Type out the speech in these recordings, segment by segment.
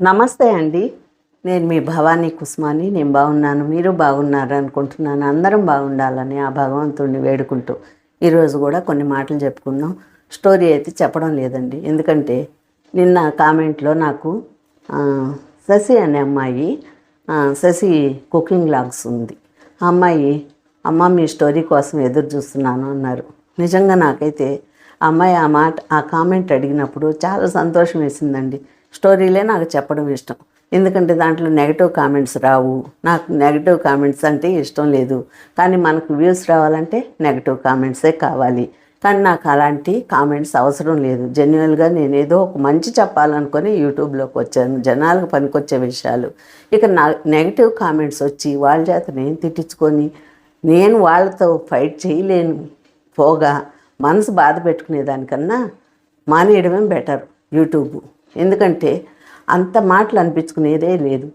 నమస్తే అండి. నేను మీ భవానీ కుస్మాని. నేను బాగున్నాను. మీరు బాగున్నారు అనుకుంటున్నాను. అందరం బాగుండాలని ఆ భగవంతుడిని వేడుకుంటూ ఈరోజు కూడా కొన్ని మాటలు చెప్పుకుందాం. స్టోరీ అయితే చెప్పడం లేదండి. ఎందుకంటే నిన్న కామెంట్లో నాకు శశి అనే అమ్మాయి శశి కుకింగ్ లాగ్స్ ఉంది. ఆ అమ్మాయి అమ్మ మీ స్టోరీ కోసం ఎదురు చూస్తున్నాను అన్నారు. నిజంగా నాకైతే ఆ అమ్మాయి ఆ మాట ఆ కామెంట్ అడిగినప్పుడు చాలా సంతోషం వేసిందండి. స్టోరీలే నాకు చెప్పడం ఇష్టం. ఎందుకంటే దాంట్లో నెగటివ్ కామెంట్స్ రావు. నాకు నెగటివ్ కామెంట్స్ అంటే ఇష్టం లేదు. కానీ మనకు వ్యూస్ రావాలంటే నెగటివ్ కామెంట్సే కావాలి. కానీ నాకు అలాంటి కామెంట్స్ అవసరం లేదు. జెన్యున్గా నేను ఏదో ఒక మంచి చెప్పాలనుకొని యూట్యూబ్లోకి వచ్చాను. జనాలకు పనికొచ్చే విషయాలు. ఇక నా నెగిటివ్ కామెంట్స్ వచ్చి వాళ్ళ చేత నేను తిట్టించుకొని నేను వాళ్ళతో ఫైట్ చేయలేను. పోగా మనసు బాధ పెట్టుకునేదానికన్నా మానేయడమే బెటర్ యూట్యూబ్. ఎందుకంటే అంత మాటలు అనిపించుకునేదే లేదు.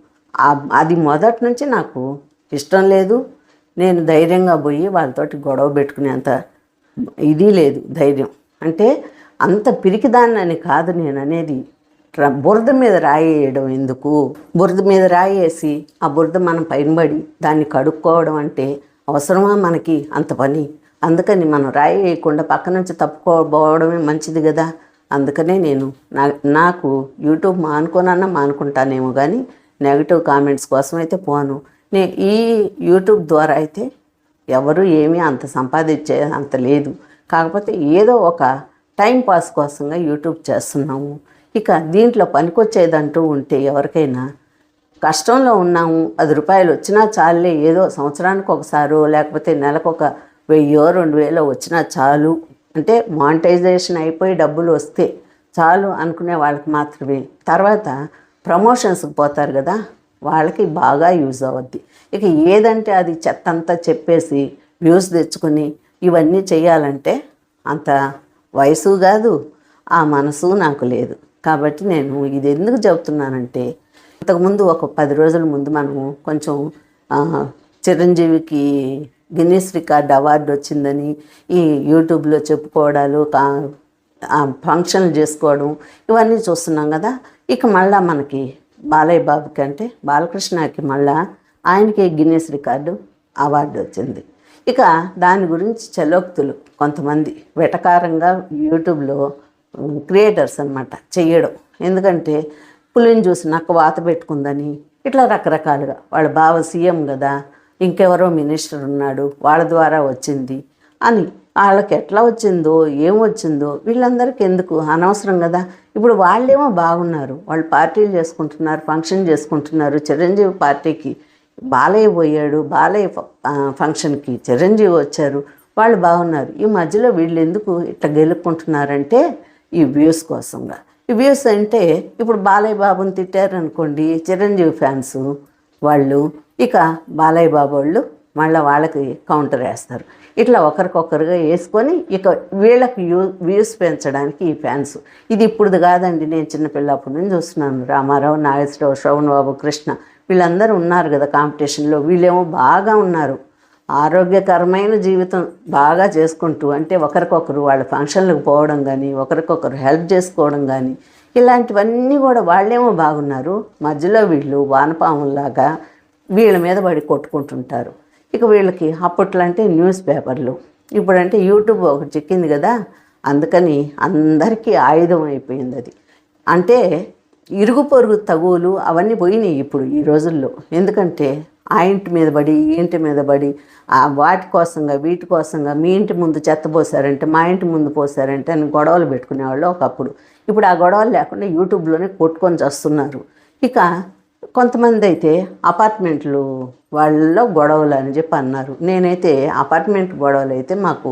అది మొదటి నుంచి నాకు ఇష్టం లేదు. నేను ధైర్యంగా పోయి వాళ్ళతోటి గొడవ పెట్టుకునేంత ఇది లేదు ధైర్యం. అంటే అంత పిరికిదాన్ని అని కాదు నేను అనేది బురద మీద రాయేయడం ఎందుకు? బురద మీద రాయేసి ఆ బురద మనం పైనబడి దాన్ని కడుక్కోవడం అంటే అవసరమా మనకి అంత పని? అందుకని మనం రాయి వేయకుండా పక్క నుంచి తప్పుకోబోవడమే మంచిది కదా. అందుకనే నేను నా నాకు యూట్యూబ్ మానుకోనన్నా మానుకుంటానేమో కానీ నెగిటివ్ కామెంట్స్ కోసం అయితే పోను. నే ఈ యూట్యూబ్ ద్వారా అయితే ఎవరు ఏమీ అంత సంపాదించే అంత లేదు. కాకపోతే ఏదో ఒక టైం పాస్ కోసంగా యూట్యూబ్ చేస్తున్నాము. ఇక దీంట్లో పనికొచ్చేదంటూ ఉంటే ఎవరికైనా కష్టంలో ఉన్నాము పది రూపాయలు వచ్చినా చాలే ఏదో సంవత్సరానికి ఒకసారో లేకపోతే నెలకు ఒక వెయ్యో రెండు వేలో వచ్చినా చాలు. అంటే మానిటైజేషన్ అయిపోయి డబ్బులు వస్తే చాలు అనుకునే వాళ్ళకి మాత్రమే. తర్వాత ప్రమోషన్స్కి పోతారు కదా వాళ్ళకి బాగా యూజ్ అవుద్ది. ఇక ఏదంటే అది చెత్త అంతా చెప్పేసి వ్యూస్ తెచ్చుకొని ఇవన్నీ చేయాలంటే అంత వయసు కాదు ఆ మనసు నాకు లేదు. కాబట్టి నేను ఇది ఎందుకు చెబుతున్నానంటే ఇంతకుముందు ఒక పది రోజుల ముందు మనము కొంచెం చిరంజీవికి గిన్నీస్ రికార్డ్ అవార్డు వచ్చిందని ఈ యూట్యూబ్లో చెప్పుకోవడాలు ఫంక్షన్లు చేసుకోవడం ఇవన్నీ చూస్తున్నాం కదా. ఇక మళ్ళా మనకి బాలయ్య బాబుకి అంటే బాలకృష్ణకి మళ్ళా ఆయనకి గిన్నీస్ రికార్డు అవార్డు వచ్చింది. ఇక దాని గురించి చలోక్తులు కొంతమంది వెటకారంగా యూట్యూబ్లో క్రియేటర్స్ అన్నమాట చెయ్యడం. ఎందుకంటే పులిని చూసి నక్క వాత పెట్టుకుందని ఇట్లా రకరకాలుగా వాళ్ళ బావ సీఎం కదా ఇంకెవరో మినిస్టర్ ఉన్నాడు వాళ్ళ ద్వారా వచ్చింది అని. వాళ్ళకి ఎట్లా వచ్చిందో ఏం వచ్చిందో వీళ్ళందరికీ ఎందుకు? అనవసరం కదా. ఇప్పుడు వాళ్ళేమో బాగున్నారు. వాళ్ళు పార్టీలు చేసుకుంటున్నారు ఫంక్షన్ చేసుకుంటున్నారు. చిరంజీవి పార్టీకి బాలయ్య పోయాడు. బాలయ్య ఫ- ఫంక్షన్కి చిరంజీవి వచ్చారు. వాళ్ళు బాగున్నారు. ఈ మధ్యలో వీళ్ళు ఎందుకు ఇట్లా గెలుపుకుంటున్నారంటే ఈ వ్యూస్ కోసంగా. ఈ వ్యూస్ అంటే ఇప్పుడు బాలయ్య బాబుని తిట్టారనుకోండి చిరంజీవి ఫ్యాన్స్ వాళ్ళు ఇక బాలయ్య బాబు వాళ్ళు మళ్ళీ వాళ్ళకి కౌంటర్ వేస్తారు. ఇట్లా ఒకరికొకరుగా వేసుకొని ఇక వీళ్ళకి వ్యూ వ్యూస్ పెంచడానికి ఈ ఫ్యాన్స్ ఇది ఇప్పుడు కాదండి. నేను చిన్నపిల్లప్పటి నుంచి చూస్తున్నాను. రామారావు నాగేశ్వరరావు శ్రవణ్ బాబు కృష్ణ వీళ్ళందరూ ఉన్నారు కదా కాంపిటీషన్లో వీళ్ళేమో బాగా ఉన్నారు. ఆరోగ్యకరమైన జీవితం బాగా చేసుకుంటూ అంటే ఒకరికొకరు వాళ్ళ ఫంక్షన్లకు పోవడం కానీ ఒకరికొకరు హెల్ప్ చేసుకోవడం కానీ ఇలాంటివన్నీ కూడా వాళ్ళేమో బాగున్నారు. మధ్యలో వీళ్ళు వానపాముల్లాగా వీళ్ళ మీద పడి కొట్టుకుంటుంటారు. ఇక వీళ్ళకి అప్పట్లో అంటే న్యూస్ పేపర్లు. ఇప్పుడంటే యూట్యూబ్ ఒకటి చిక్కింది కదా అందుకని అందరికీ ఆయుధం అయిపోయింది అది. అంటే ఇరుగు పొరుగు తగువులు అవన్నీ పోయినాయి ఇప్పుడు ఈ రోజుల్లో. ఎందుకంటే ఆ ఇంటి మీద పడి ఈ ఇంటి మీద పడి వాటి కోసంగా వీటి కోసంగా మీ ఇంటి ముందు చెత్త పోసారంటే మా ఇంటి ముందు పోసారంటే అని గొడవలు పెట్టుకునేవాళ్ళు ఒకప్పుడు. ఇప్పుడు ఆ గొడవలు లేకుండా యూట్యూబ్లోనే కొట్టుకొని చేస్తున్నారు. ఇక కొంతమంది అయితే అపార్ట్మెంట్లు వాళ్ళలో గొడవలు అని చెప్పి అన్నారు. నేనైతే అపార్ట్మెంట్ గొడవలు అయితే మాకు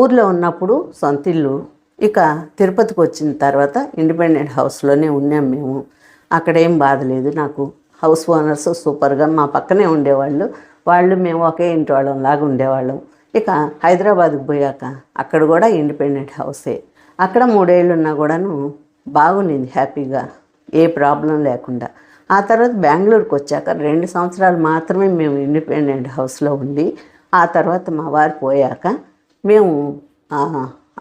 ఊర్లో ఉన్నప్పుడు సొంత ఇల్లు ఇక తిరుపతికి వచ్చిన తర్వాత ఇండిపెండెంట్ హౌస్లోనే ఉన్నాం మేము. అక్కడ ఏం బాధ లేదు. నాకు హౌస్ ఓనర్స్ సూపర్గా మా పక్కనే ఉండేవాళ్ళు. వాళ్ళు మేము ఒకే ఇంటి వాళ్ళం లాగా ఉండేవాళ్ళం. ఇక హైదరాబాద్కి పోయాక అక్కడ కూడా ఇండిపెండెంట్ హౌసే. అక్కడ మూడేళ్ళు ఉన్నా కూడాను బాగుండింది హ్యాపీగా. ఏ ప్రాబ్లం లేకుండా. ఆ తర్వాత బెంగళూరుకి వచ్చాక రెండు సంవత్సరాలు మాత్రమే మేము ఇండిపెండెంట్ హౌస్లో ఉండి ఆ తర్వాత మా వారు పోయాక మేము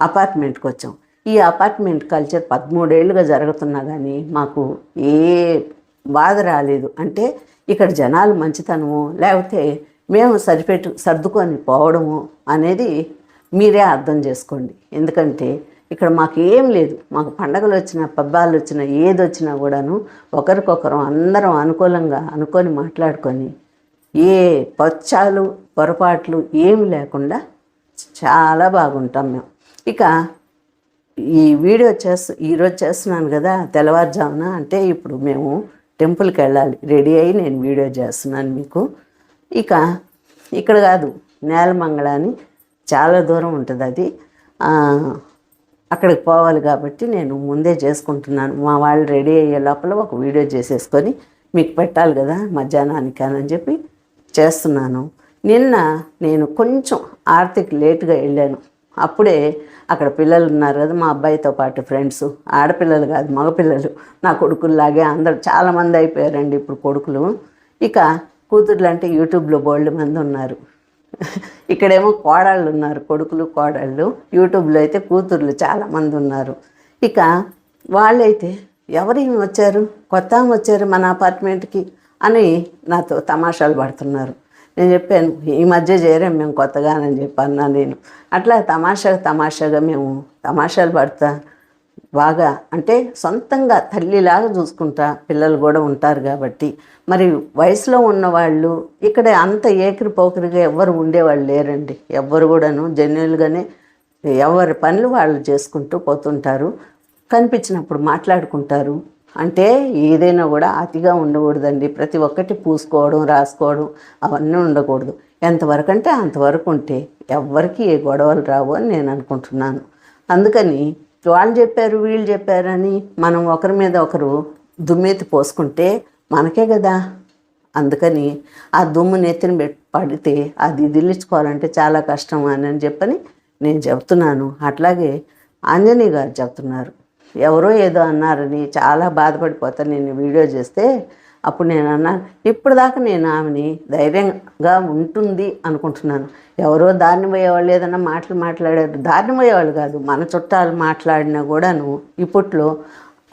అపార్ట్మెంట్కి వచ్చాం. ఈ అపార్ట్మెంట్ కల్చర్ పదమూడేళ్ళుగా జరుగుతున్నా కానీ మాకు ఏ బాధ రాలేదు. అంటే ఇక్కడ జనాలు మంచితనము లేకపోతే మేము సరిపెట్టు సర్దుకొని పోవడము అనేది మీరే అర్థం చేసుకోండి. ఎందుకంటే ఇక్కడ మాకు ఏం లేదు. మాకు పండగలు వచ్చినా పబ్బాలు వచ్చినా ఏది వచ్చినా కూడాను ఒకరికొకరం అందరం అనుకూలంగా అనుకొని మాట్లాడుకొని ఏ పచ్చాలు పొరపాట్లు ఏమి లేకుండా చాలా బాగుంటాం మేము. ఇక ఈ వీడియో చేస్తు ఈరోజు చేస్తున్నాను కదా తెల్లవారుజామున అంటే ఇప్పుడు మేము టెంపుల్కి వెళ్ళాలి. రెడీ అయ్యి నేను వీడియో చేస్తున్నాను మీకు. ఇక ఇక్కడ కాదు నేలమంగళ అని చాలా దూరం ఉంటుంది అది. అక్కడికి పోవాలి కాబట్టి నేను ముందే చేసుకుంటున్నాను. మా వాళ్ళు రెడీ అయ్యే లోపల ఒక వీడియో చేసేసుకొని మీకు పెట్టాలి కదా మధ్యాహ్నానికి అని చెప్పి చేస్తున్నాను. నిన్న నేను కొంచెం ఆర్థిక లేట్గా వెళ్ళాను. అప్పుడే అక్కడ పిల్లలు ఉన్నారు కదా మా అబ్బాయితో పాటు ఫ్రెండ్స్. ఆడపిల్లలు కాదు మగపిల్లలు. నా కొడుకుల్లాగే అందరు చాలామంది అయిపోయారండి ఇప్పుడు కొడుకులు. ఇక కూతుర్లు అంటే యూట్యూబ్లో బోల్డ్ మంది ఉన్నారు. ఇక్కడేమో కోడళ్ళు ఉన్నారు కొడుకులు కోడళ్ళు. యూట్యూబ్లో అయితే కూతుర్లు చాలామంది ఉన్నారు. ఇక వాళ్ళైతే ఎవరు వచ్చారు? కొత్త వచ్చారు మన అపార్ట్మెంట్కి అని నాతో తమాషాలు పడుతున్నారు. నేను చెప్పాను ఈ మధ్య చేరాం మేము కొత్తగానని చెప్పాను నేను. అట్లా తమాషాగా తమాషాగా మేము తమాషాలు పడతా బాగా అంటే సొంతంగా తల్లిలాగా చూసుకుంటా పిల్లలు కూడా ఉంటారు కాబట్టి. మరి వయసులో ఉన్నవాళ్ళు ఇక్కడ అంత ఏకిరి పోకిరిగా ఎవ్వరు ఉండేవాళ్ళు లేరండి. ఎవ్వరు కూడాను జన్యులుగానే ఎవరి పనులు వాళ్ళు చేసుకుంటూ పోతుంటారు. కనిపించినప్పుడు మాట్లాడుకుంటారు. అంటే ఏదైనా కూడా అతిగా ఉండకూడదండి. ప్రతి ఒక్కటి పూసుకోవడం రాసుకోవడం అవన్నీ ఉండకూడదు. ఎంతవరకు అంటే అంతవరకు ఉంటే ఎవ్వరికి ఏ గొడవలు రావు అని నేను అనుకుంటున్నాను. అందుకని వాళ్ళు చెప్పారు వీళ్ళు చెప్పారని మనం ఒకరి మీద ఒకరు దుమ్మెత్తి పోసుకుంటే మనకే కదా. అందుకని ఆ దుమ్ము నెత్తిన పడితే అది దిల్లించుకోవాలంటే చాలా కష్టం అని అని చెప్పని నేను చెప్తున్నాను అట్లాగే ఆంజనేయ గారు చెప్తున్నారు ఎవరో ఏదో అన్నారని చాలా బాధపడిపోతా నేను వీడియో చేస్తే అప్పుడు నేను అన్నాను ఇప్పుడు దాకా నేను ఆమెని ధైర్యంగా ఉంటుంది అనుకుంటున్నాను. ఎవరో దారిని పోయేవాళ్ళు ఏదైనా మాటలు మాట్లాడారు. దారిని పోయేవాళ్ళు కాదు మన చుట్టాలు మాట్లాడినా కూడాను ఇప్పట్లో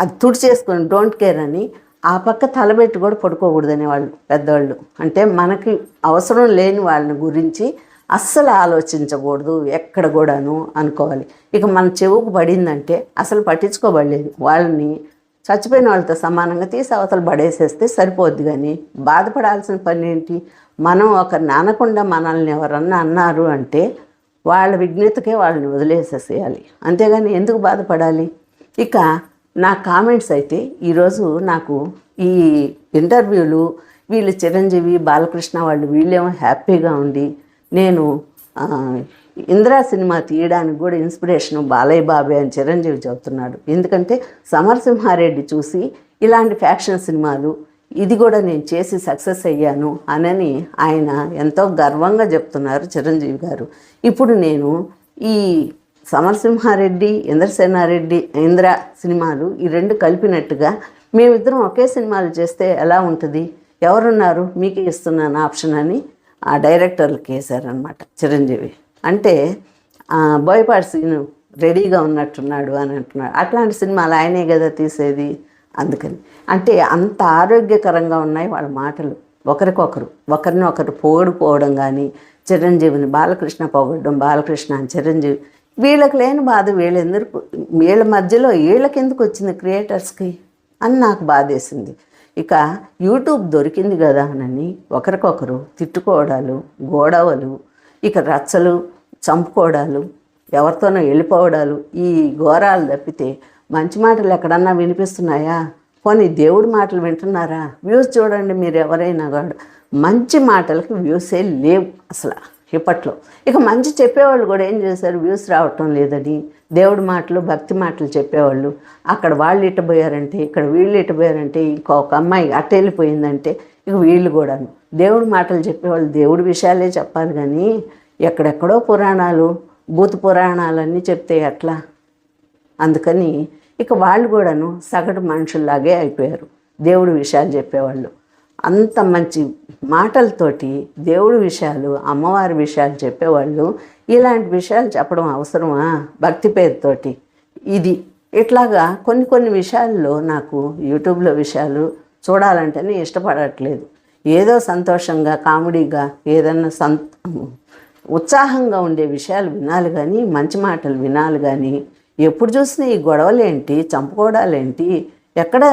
అది తుడిచేసుకొని డోంట్ కేర్ అని ఆ పక్క తలబెట్టి కూడా పడుకోకూడదనే వాళ్ళు పెద్దవాళ్ళు. అంటే మనకి అవసరం లేని వాళ్ళని గురించి అస్సలు ఆలోచించకూడదు ఎక్కడ కూడాను అనుకోవాలి. ఇక మన చెవుకు పడిందంటే అసలు పట్టించుకోబడలేదు. వాళ్ళని చచ్చిపోయిన వాళ్ళతో సమానంగా తీసి అవతలు పడేసేస్తే సరిపోద్ది కానీ బాధపడాల్సిన పని ఏంటి? మనం ఒకరిని అనకుండా మనల్ని ఎవరన్నా అన్నారు అంటే వాళ్ళ విజ్ఞతకే వాళ్ళని వదిలేసేసేయాలి. అంతేగాని ఎందుకు బాధపడాలి? ఇక నా కామెంట్స్ అయితే ఈరోజు నాకు ఈ ఇంటర్వ్యూలు వీళ్ళు చిరంజీవి బాలకృష్ణ వాళ్ళు వీళ్ళేమో హ్యాపీగా ఉండి నేను ఇందిరా సినిమా తీయడానికి కూడా ఇన్స్పిరేషన్ బాలయ్య బాబే అని చిరంజీవి చెబుతున్నాడు ఎందుకంటే సమరసింహారెడ్డి చూసి ఇలాంటి ఫ్యాక్షన్ సినిమాలు ఇది కూడా నేను చేసి సక్సెస్ అయ్యాను అనని ఆయన ఎంతో గర్వంగా చెప్తున్నారు చిరంజీవి గారు. ఇప్పుడు నేను ఈ సమరసింహారెడ్డి ఇంద్రసేనారెడ్డి ఇంద్ర సినిమాలు ఈ రెండు కలిపినట్టుగా మేమిద్దరం ఒకే సినిమాలు చేస్తే ఎలా ఉంటుంది? ఎవరున్నారు? మీకే ఇస్తున్నాను ఆప్షన్ అని ఆ డైరెక్టర్లకి వేశారనమాట చిరంజీవి. అంటే ఆ, బోయపాటి సీను రెడీగా ఉన్నట్టున్నాడు అని అంటున్నాడు. అట్లాంటి సినిమాలు ఆయనే కదా తీసేది? అందుకని. అంటే అంత ఆరోగ్యకరంగా ఉన్నాయి వాళ్ళ మాటలు. ఒకరికొకరు ఒకరిని ఒకరు పొగడుకోవడం కానీ చిరంజీవిని బాలకృష్ణ పొగడడం బాలకృష్ణ అని చిరంజీవి. వీళ్ళకి లేని బాధ వీళ్ళెందుకు? వీళ్ళ మధ్యలో వీళ్ళకి ఎందుకు వచ్చింది క్రియేటర్స్కి? అని నాకు బాధేసింది. ఇక యూట్యూబ్ దొరికింది కదా అని ఒకరికొకరు తిట్టుకోవడాలు గోడవలు ఇక రచ్చలు చంపుకోవడాలు ఎవరితోనో వెళ్ళిపోవడాలు ఈ ఘోరాలు తప్పితే మంచి మాటలు ఎక్కడన్నా వినిపిస్తున్నాయా? పోనీ దేవుడి మాటలు వింటున్నారా? వ్యూస్ చూడండి మీరు ఎవరైనా కాదు మంచి మాటలకి వ్యూసే లేవు అసలు ఇప్పట్లో. ఇక మంచి చెప్పేవాళ్ళు కూడా ఏం చేశారు? వ్యూస్ రావటం లేదని దేవుడి మాటలు భక్తి మాటలు చెప్పేవాళ్ళు. అక్కడ వాళ్ళు ఇట్టబోయారంటే ఇక్కడ వీళ్ళు ఇట్టబోయారంటే ఇంకొక అమ్మాయి అట్ట వెళ్ళిపోయిందంటే ఇక వీళ్ళు కూడాను. దేవుడి మాటలు చెప్పేవాళ్ళు దేవుడి విషయాలే చెప్పాలి కానీ ఎక్కడెక్కడో పురాణాలు భూత పురాణాలన్నీ చెప్తే ఎట్లా? అందుకని ఇక వాళ్ళు కూడాను సగటు మనుషుల్లాగే అయిపోయారు. దేవుడి విషయాలు చెప్పేవాళ్ళు. అంత మంచి మాటలతోటి దేవుడి విషయాలు అమ్మవారి విషయాలు చెప్పేవాళ్ళు ఇలాంటి విషయాలు చెప్పడం అవసరమా? భక్తి పేరుతోటి. ఇది ఇట్లాగా కొన్ని కొన్ని విషయాల్లో నాకు యూట్యూబ్లో విషయాలు చూడాలంటేనే ఇష్టపడట్లేదు. ఏదో సంతోషంగా కామెడీగా ఏదన్నా సం ఉత్సాహంగా ఉండే విషయాలు వినాలి కానీ మంచి మాటలు వినాలి కానీ ఎప్పుడు చూసినా ఈ గొడవలేంటి చంపుకోవడాలేంటి ఎక్కడ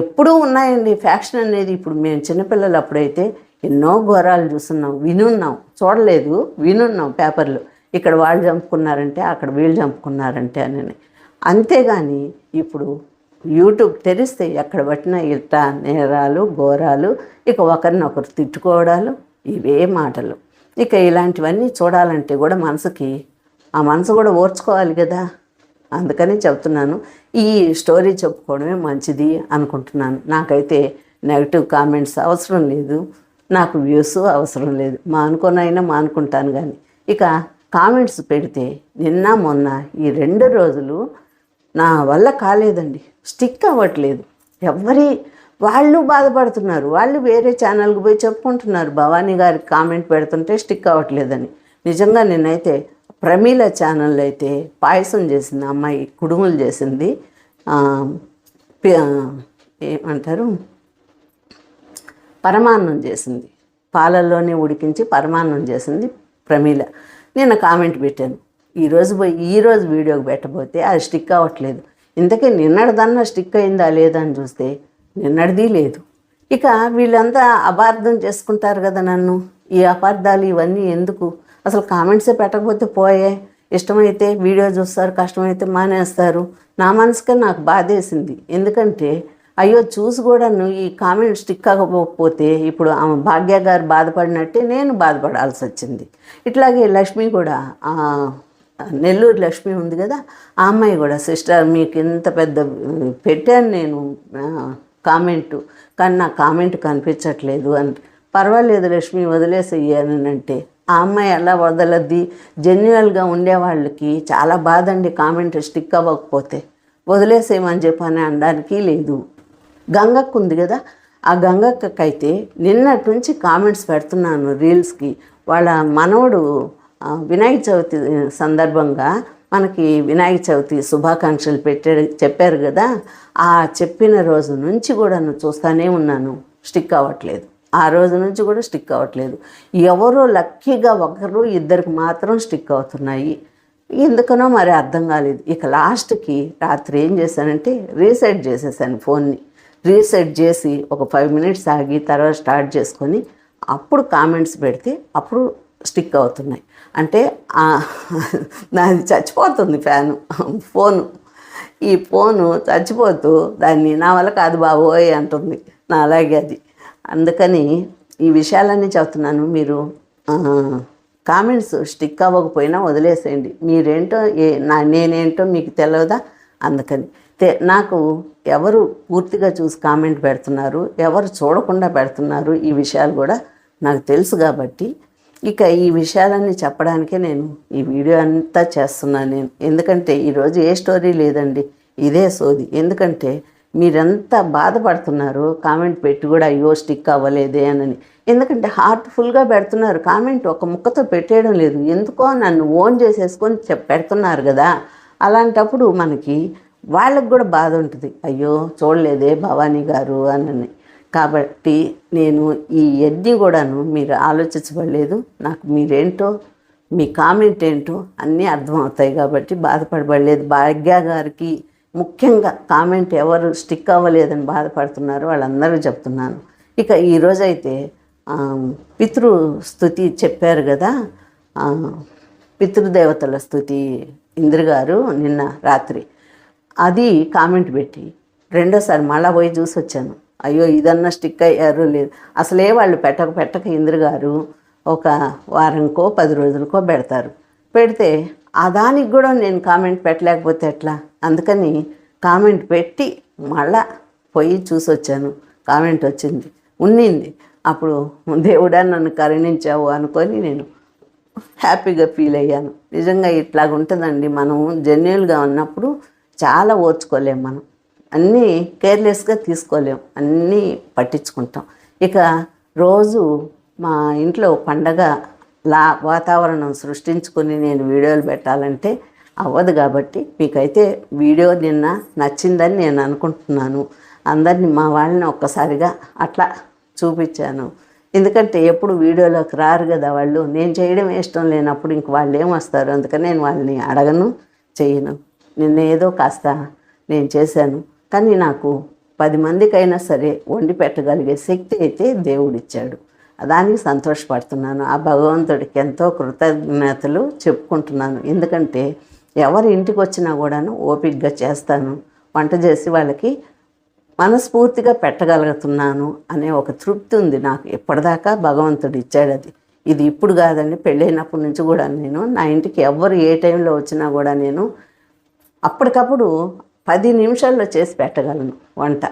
ఎప్పుడూ ఉన్నాయండి ఫ్యాక్షన్ అనేది. ఇప్పుడు మేము చిన్నపిల్లలు అప్పుడైతే ఎన్నో ఘోరాలు చూస్తున్నాం వినున్నాం. చూడలేదు వినున్నాం పేపర్లు. ఇక్కడ వాళ్ళు చంపుకున్నారంటే అక్కడ వీళ్ళు చంపుకున్నారంటే అని. అంతేగాని ఇప్పుడు యూట్యూబ్ తెరిస్తే ఎక్కడ పట్టినా ఇట్ట నేరాలు ఘోరాలు ఇక ఒకరినొకరు తిట్టుకోవడాలు ఇవే మాటలు. ఇక ఇలాంటివన్నీ చూడాలంటే కూడా మనసుకి ఆ మనసు కూడా ఓర్చుకోవాలి కదా. అందుకని చెప్తున్నాను ఈ స్టోరీ చెప్పుకోవడమే మంచిది అనుకుంటున్నాను. నాకైతే నెగిటివ్ కామెంట్స్ అవసరం లేదు నాకు వ్యూస్ అవసరం లేదు. మానుకొనైనా మానుకుంటాను కానీ ఇక కామెంట్స్ పెడితే నిన్న మొన్న ఈ రెండు రోజులు నా వల్ల కాలేదండి. స్టిక్ అవ్వట్లేదు. ఎవరి వాళ్ళు బాధపడుతున్నారు. వాళ్ళు వేరే ఛానల్కి పోయి చెప్పుకుంటున్నారు. భవానీ గారికి కామెంట్ పెడుతుంటే స్టిక్ అవ్వట్లేదని. నిజంగా నేనైతే ప్రమీల ఛానల్ అయితే పాయసం చేసింది అమ్మాయి కుడుములు చేసింది. ఏమంటారు? పరమాన్నం చేసింది. పాలల్లోనే ఉడికించి పరమాన్నం చేసింది ప్రమీల. నేను కామెంట్ పెట్టాను. ఈరోజు పోయి ఈరోజు వీడియోకి పెట్టబోతే అది స్టిక్ అవ్వట్లేదు. ఇంతకీ నిన్నటిదన్నా స్టిక్ అయిందా లేదా అని చూస్తే నిన్నటిది లేదు. ఇక వీళ్ళంతా అపార్థం చేసుకుంటారు కదా నన్ను. ఈ అపార్థాలు ఇవన్నీ ఎందుకు? అసలు కామెంట్సే పెట్టకపోతే పోయే. ఇష్టమైతే వీడియో చూస్తారు కష్టమైతే మానేస్తారు. నా మనసుకే నాకు బాధేసింది. ఎందుకంటే అయ్యో చూసి కూడా నువ్వు ఈ కామెంట్ స్టిక్ అవ్వకపోతే ఇప్పుడు ఆమె భాగ్య గారు బాధపడినట్టే నేను బాధపడాల్సి వచ్చింది. ఇట్లాగే లక్ష్మి కూడా నెల్లూరు లక్ష్మి ఉంది కదా ఆ అమ్మాయి కూడా సిస్టర్ మీకు ఇంత పెద్ద పెట్టాను నేను కామెంటు కానీ నా కామెంట్ కనిపించట్లేదు అని. పర్వాలేదు లక్ష్మి వదిలేసేయ్యాను అంటే ఆ అమ్మాయి అలా వదలద్ది జెన్యువల్గా ఉండే వాళ్ళకి చాలా బాధ అండి కామెంట్ స్టిక్ అవ్వకపోతే. వదిలేసేయమని చెప్పని అనడానికి లేదు. గంగక్కు ఉంది కదా ఆ గంగక్కకైతే నిన్నటి నుంచి కామెంట్స్ పెడుతున్నాను రీల్స్కి. వాళ్ళ మనవడు వినాయక చవితి సందర్భంగా మనకి వినాయక చవితి శుభాకాంక్షలు పెట్టాడు చెప్పారు కదా. ఆ చెప్పిన రోజు నుంచి కూడా నేను చూస్తూనే ఉన్నాను. స్టిక్ అవ్వట్లేదు. ఆ రోజు నుంచి కూడా స్టిక్ అవ్వట్లేదు. ఎవరో లక్కీగా ఒకరు ఇద్దరికి మాత్రం స్టిక్ అవుతున్నాయి. ఎందుకనో మరి అర్థం కాలేదు. ఇక లాస్ట్కి రాత్రి ఏం చేశానంటే రీసెట్ చేసేసాను ఫోన్ని. రీసెట్ చేసి ఒక ఫైవ్ మినిట్స్ ఆగి తర్వాత స్టార్ట్ చేసుకొని అప్పుడు కామెంట్స్ పెడితే అప్పుడు స్టిక్ అవుతున్నాయి. అంటే నాది చచ్చిపోతుంది ఫ్యాను ఫోను. ఈ ఫోను చచ్చిపోతూ దాన్ని నా వల్ల కాదు బాబోయ్ అంటుంది. నా అలాగే అది. అందుకని ఈ విషయాలన్నీ చెప్తున్నాను. మీరు కామెంట్స్ స్టిక్ అవ్వకపోయినా వదిలేసేయండి. మీరేంటో ఏ నా నేనేంటో మీకు తెలియదా అందుకని. తె- నాకు ఎవరు పూర్తిగా చూసి కామెంట్ పెడుతున్నారు ఎవరు చూడకుండా పెడుతున్నారు ఈ విషయాలు కూడా నాకు తెలుసు కాబట్టి ఇక ఈ విషయాలన్నీ చెప్పడానికే నేను ఈ వీడియో అంతా చేస్తున్నాను నేను. ఎందుకంటే ఈరోజు ఏ స్టోరీ లేదండి. ఇదే సోది. ఎందుకంటే మీరెంత బాధపడుతున్నారు? కామెంట్ పెట్టి కూడా అయ్యో స్టిక్ అవ్వలేదే అని ఎందుకంటే హార్ట్ఫుల్గా పెడుతున్నారు. కామెంట్ ఒక ముక్కతో పెట్టేయడం లేదు. ఎందుకో నన్ను ఓన్ చేసేసుకొని చెప్ పెడుతున్నారు కదా. అలాంటప్పుడు మనకి వాళ్ళకి కూడా బాధ ఉంటుంది. అయ్యో చూడలేదే భవానీ గారు అని కాబట్టి నేను ఈ ఎడ్ని కూడాను మీరు ఆలోచించబడలేదు. నాకు మీరేంటో మీ కామెంట్ ఏంటో అన్నీ అర్థమవుతాయి కాబట్టి బాధపడబడలేదు. భాగ్య గారికి ముఖ్యంగా కామెంట్ ఎవరు స్టిక్ అవ్వలేదని బాధపడుతున్నారు వాళ్ళందరూ చెప్తున్నాను. ఇక ఈరోజైతే అయితే పితృ స్థుతి చెప్పారు కదా పితృదేవతల స్థుతి ఇంద్ర గారు నిన్న రాత్రి. అది కామెంట్ పెట్టి రెండోసారి మళ్ళా పోయి చూసి వచ్చాను అయ్యో ఇదన్నా స్టిక్ అయ్యారు లేదు. అసలే వాళ్ళు పెట్టక పెట్టక ఇంద్ర గారు ఒక వారంకో పది రోజులకో పెడతారు. పెడితే ఆ దానికి కూడా నేను కామెంట్ పెట్టలేకపోతే ఎట్లా? అందుకని కామెంట్ పెట్టి మళ్ళా పోయి చూసొచ్చాను. కామెంట్ వచ్చింది. ఉన్నింది. అప్పుడు దేవుడా నన్ను కరుణించావు అనుకొని నేను హ్యాపీగా ఫీల్ అయ్యాను. నిజంగా ఇట్లాగుంటుందండి. మనం జెన్యున్గా ఉన్నప్పుడు చాలా ఓర్చుకోలేము మనం. అన్నీ కేర్లెస్గా తీసుకోలేం. అన్నీ పట్టించుకుంటాం. ఇక రోజు మా ఇంట్లో పండగ లా వాతావరణం సృష్టించుకొని నేను వీడియోలు పెట్టాలంటే అవ్వదు కాబట్టి మీకైతే వీడియో నిన్న నచ్చిందని నేను అనుకుంటున్నాను. అందరినీ మా వాళ్ళని ఒక్కసారిగా అట్లా చూపించాను. ఎందుకంటే ఎప్పుడు వీడియోలోకి రారు కదా వాళ్ళు. నేను చేయడం ఇష్టం లేనప్పుడు ఇంక వాళ్ళు ఏమొస్తారు? అందుకని నేను వాళ్ళని అడగను చేయను నిన్న ఏదో కాస్త నేను చేశాను. కానీ నాకు పది మందికైనా సరే వండి పెట్టగలిగే శక్తి అయితే దేవుడిచ్చాడు. దానికి సంతోషపడుతున్నాను. ఆ భగవంతుడికి ఎంతో కృతజ్ఞతలు చెప్పుకుంటున్నాను. ఎందుకంటే ఎవరి ఇంటికి వచ్చినా కూడాను ఓపికగా చేస్తాను. వంట చేసి వాళ్ళకి మనస్ఫూర్తిగా పెట్టగలుగుతున్నాను అనే ఒక తృప్తి ఉంది నాకు. ఇప్పటిదాకా భగవంతుడు ఇచ్చాడు అది. ఇది ఇప్పుడు కాదండి పెళ్ళైనప్పటి నుంచి కూడా నేను నా ఇంటికి ఎవరు ఏ టైంలో వచ్చినా కూడా నేను అప్పటికప్పుడు పది నిమిషాల్లో చేసి పెట్టగలను వంట.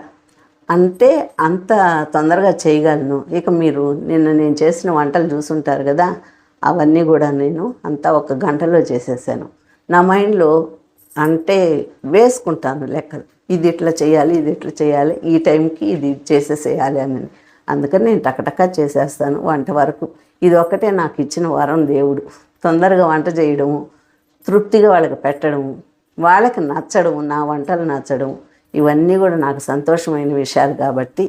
అంటే అంత తొందరగా చేయగలను. ఇక మీరు నిన్న నేను చేసిన వంటలు చూసుంటారు కదా అవన్నీ కూడా నేను అంతా ఒక గంటలో చేసేసాను. నా మైండ్లో అంటే వేసుకుంటాను లెక్కలు. ఇది ఇట్లా చేయాలి ఇది ఇట్లా చేయాలి ఈ టైంకి ఇది చేసేసేయాలి అని. అందుకని నేను టకటకా చేసేస్తాను వంట వరకు. ఇది ఒక్కటే నాకు ఇచ్చిన వరం దేవుడు. తొందరగా వంట చేయడము తృప్తిగా వాళ్ళకి పెట్టడము వాళ్ళకి నచ్చడం నా వంటలు నచ్చడం ఇవన్నీ కూడా నాకు సంతోషమైన విషయాలు కాబట్టి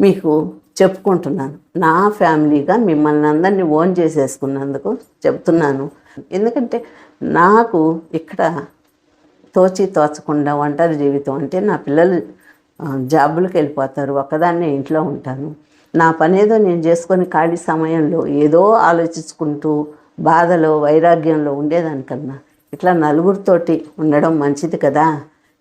మీకు చెప్పుకుంటున్నాను. నా ఫ్యామిలీగా మిమ్మల్ని అందరినీ ఓన్ చేసేసుకున్నందుకు చెప్తున్నాను. ఎందుకంటే నాకు ఇక్కడ తోచి తోచకుండా ఒంటరి జీవితం అంటే నా పిల్లలు జాబులకు వెళ్ళిపోతారు ఒక్కదాన్నే ఇంట్లో ఉంటాను. నా పనేదో నేను చేసుకొని ఖాళీ సమయంలో ఏదో ఆలోచించుకుంటూ బాధలో వైరాగ్యంలో ఉండేదానికన్నా ఇట్లా నలుగురితోటి ఉండడం మంచిది కదా.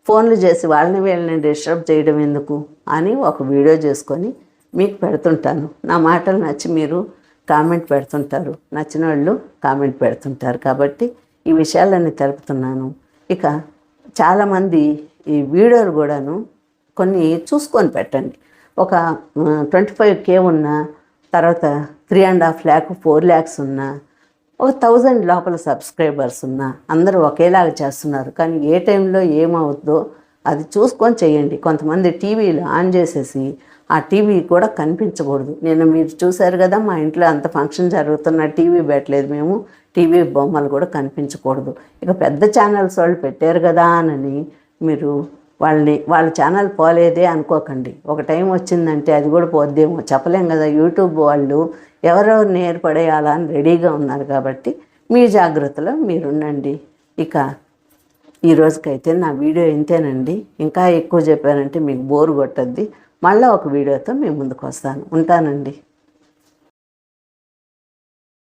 ఫోన్లు చేసి వాళ్ళని వీళ్ళని డిస్టర్బ్ చేయడం ఎందుకు అని ఒక వీడియో చేసుకొని మీకు పెడుతుంటాను. నా మాటలు నచ్చి మీరు కామెంట్ పెడుతుంటారు. నచ్చిన వాళ్ళు కామెంట్ పెడుతుంటారు. కాబట్టి ఈ విషయాలన్నీ తెలుపుతున్నాను. ఇక చాలామంది ఈ వీడియోలు కూడాను కొన్ని చూసుకొని పెట్టండి. ఒక ట్వంటీ ఫైవ్ కే ఉన్న తర్వాత three and half lakh four lakhs ఉన్నా ఒక థౌజండ్ లోపల సబ్స్క్రైబర్స్ ఉన్నా అందరూ ఒకేలాగా చేస్తున్నారు. కానీ ఏ టైంలో ఏమవుద్దో అది చూసుకొని చేయండి. కొంతమంది టీవీలు ఆన్ చేసేసి ఆ టీవీ కూడా కనిపించకూడదు. నేను మీరు చూశారు కదా మా ఇంట్లో అంత ఫంక్షన్ జరుగుతున్న టీవీ పెట్టలేదు మేము టీవీ బొమ్మలు కూడా కనిపించకూడదు. ఇక పెద్ద ఛానల్స్ వాళ్ళు పెట్టారు కదా అని మీరు వాళ్ళని వాళ్ళ ఛానల్ పోలేదే అనుకోకండి. ఒక టైం వచ్చిందంటే అది కూడా పోద్దేమో. చెప్పలేం కదా యూట్యూబ్ వాళ్ళు ఎవరెవరు ఏర్పడేయాలా అని రెడీగా ఉన్నారు కాబట్టి మీ జాగ్రత్తలో మీరుండండి. ఇక ఈ రోజుకైతే నా వీడియో ఇంతేనండి. ఇంకా ఎక్కువ చెప్పానంటే మీకు బోరు కొట్టద్ది. మళ్ళీ ఒక వీడియోతో మీ ముందుకు వస్తాను. ఉంటానండి.